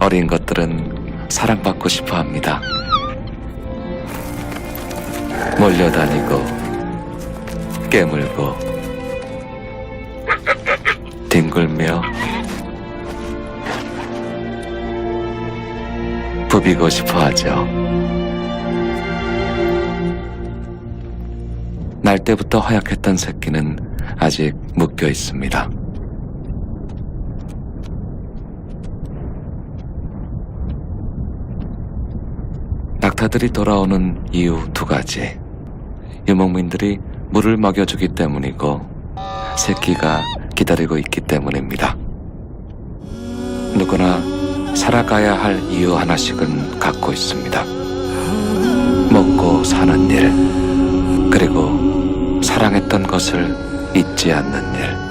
어린 것들은 사랑받고 싶어 합니다. 몰려다니고, 깨물고, 뒹굴며, 부비고 싶어 하죠. 날 때부터 허약했던 새끼는 아직 묶여 있습니다. 낙타들이 돌아오는 이유 두 가지. 유목민들이 물을 먹여주기 때문이고, 새끼가 기다리고 있기 때문입니다. 누구나 살아가야 할 이유 하나씩은 갖고 있습니다. 먹고 사는 일, 그리고 사랑했던 것을 잊지 않는 일.